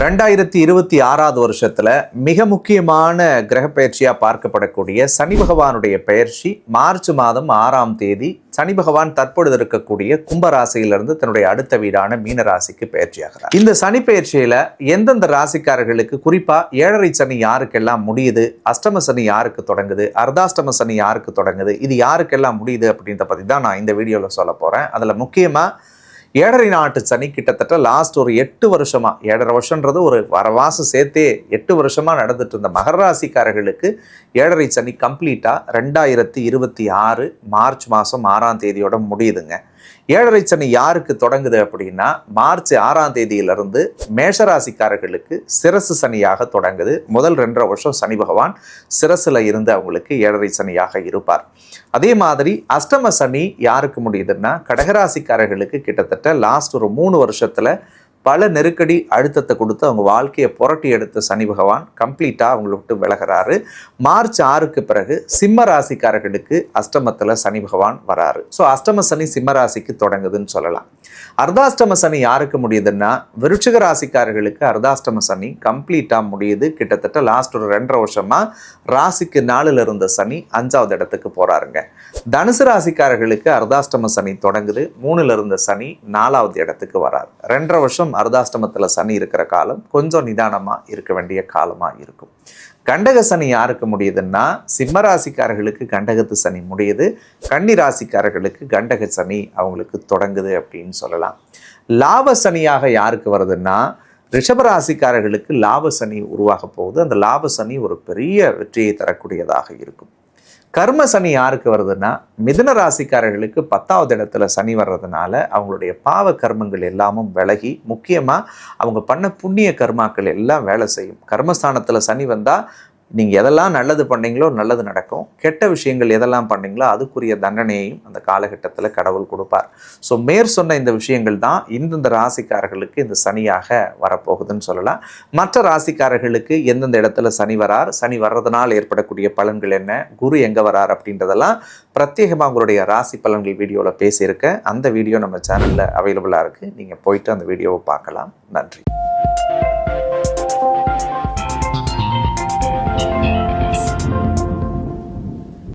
ரெண்டாயிரத்தி இருபத்தி ஆறாவது வருஷத்துல மிக முக்கியமான கிரக பயிற்சியா பார்க்கப்படக்கூடிய சனி பகவானுடைய பயிற்சி மார்ச் மாதம் ஆறாம் தேதி சனி பகவான் தற்பொழுது இருக்கக்கூடிய கும்பராசியிலிருந்து தன்னுடைய அடுத்த வீடான மீன ராசிக்கு பயிற்சியாகிறார். இந்த சனி பயிற்சியில எந்தெந்த ராசிக்காரர்களுக்கு குறிப்பா ஏழரை சனி யாருக்கெல்லாம் முடியுது அஷ்டம சனி யாருக்கு தொடங்குது அர்தாஷ்டம சனி யாருக்கு தொடங்குது இது யாருக்கெல்லாம் முடியுது அப்படின்றத பத்தி தான் நான் இந்த வீடியோல சொல்ல போறேன். அதுல முக்கியமா ஏழரை நாட்டு சனி கிட்டத்தட்ட லாஸ்ட் ஒரு எட்டு வருஷமா ஏழரை வருஷன்றது ஒரு வரவாசம் சேர்த்தே எட்டு வருஷமா நடந்துட்டு இருந்த மகர ராசிக்காரர்களுக்கு ஏழரை சனி கம்ப்ளீட்டா ரெண்டாயிரத்தி இருபத்தி ஆறு மார்ச் மாதம் ஆறாம் தேதியோட முடியுதுங்க. ஏழரை சனி யாருக்கு தொடங்குது அப்படின்னா மார்ச் ஆறாம் தேதியிலிருந்து மேஷராசிக்காரர்களுக்கு சிரசு சனியாக தொடங்குது. முதல் ரெண்டரை வருஷம் சனி பகவான் சிரசுல இருந்து அவங்களுக்கு ஏழரை சனியாக இருப்பார். அதே மாதிரி அஷ்டம சனி யாருக்கு முடியுதுன்னா கடகராசிக்காரர்களுக்கு கிட்டத்தட்ட லாஸ்ட் ஒரு மூணு வருஷத்துல பல நெருக்கடி அழுத்தத்தை கொடுத்து அவங்க வாழ்க்கையை புரட்டி எடுத்த சனி பகவான் கம்ப்ளீட்டாக அவங்கள விட்டு விலகிறாரு. மார்ச் ஆறுக்கு பிறகு சிம்ம ராசிக்காரர்களுக்கு அஷ்டமத்தில் சனி பகவான் வராரு. ஸோ அஷ்டம சனி சிம்ம ராசிக்கு தொடங்குதுன்னு சொல்லலாம். அர்தாஷ்டம சனி யாருக்கு முடியுதுன்னா விருட்சிக ராசிக்காரர்களுக்கு அர்தாஷ்டம சனி கம்ப்ளீட்டாக முடியுது. கிட்டத்தட்ட லாஸ்ட் ஒரு ரெண்டரை வருஷமாக ராசிக்கு நாலுல இருந்த சனி அஞ்சாவது இடத்துக்கு போகிறாருங்க தனுசு ராசிக்காரர்களுக்கு அர்தாஷ்டம சனி தொடங்குது. மூணுல இருந்த சனி நாலாவது இடத்துக்கு வராரு. ரெண்டரை வருஷம் அர்தாஷ்டமத்தில் சனி இருக்கிற காலம் கொஞ்சம் நிதானமாக இருக்க வேண்டிய காலமாக இருக்கும். கண்டக சனி யாருக்கு முடியுதுன்னா சிம்ம ராசிக்காரர்களுக்கு கண்டகத்து சனி முடியுது. கன்னி ராசிக்காரர்களுக்கு கண்டக சனி அவங்களுக்கு தொடங்குது அப்படின்னு சொல்லலாம். லாப சனியாக யாருக்கு வருதுன்னா ரிஷபராசிக்காரர்களுக்கு லாப சனி உருவாக போகுது. அந்த லாப சனி ஒரு பெரிய வெற்றியை தரக்கூடியதாக இருக்கும். கர்ம சனி யாருக்கு வருதுன்னா மிதுன ராசிக்காரர்களுக்கு பத்தாவது இடத்துல சனி வர்றதுனால அவங்களுடைய பாவ கர்மங்கள் எல்லாமும் விலகி முக்கியமாக அவங்க பண்ண புண்ணிய கர்மாக்கள் எல்லாம் வேலை செய்யும். கர்மஸ்தானத்தில் சனி வந்தால் நீங்கள் எதெல்லாம் நல்லது பண்ணீங்களோ நல்லது நடக்கும். கெட்ட விஷயங்கள் எதெல்லாம் பண்ணீங்களோ அதுக்குரிய தண்டனையையும் அந்த காலகட்டத்தில் கடவுள் கொடுப்பார். ஸோ மேற் சொன்ன இந்த விஷயங்கள் தான் இந்தந்த ராசிக்காரர்களுக்கு இந்த சனியாக வரப்போகுதுன்னு சொல்லலாம். மற்ற ராசிக்காரர்களுக்கு எந்தெந்த இடத்துல சனி வரார் சனி வர்றதுனால் ஏற்படக்கூடிய பலன்கள் என்ன குரு எங்கே வரார் அப்படின்றதெல்லாம் பிரத்யேகமாக உங்களுடைய ராசி பலன்கள் வீடியோவில் பேசியிருக்கேன். அந்த வீடியோ நம்ம சேனலில் அவைலபிளாக இருக்குது நீங்கள் போயிட்டு அந்த வீடியோவை பார்க்கலாம். நன்றி.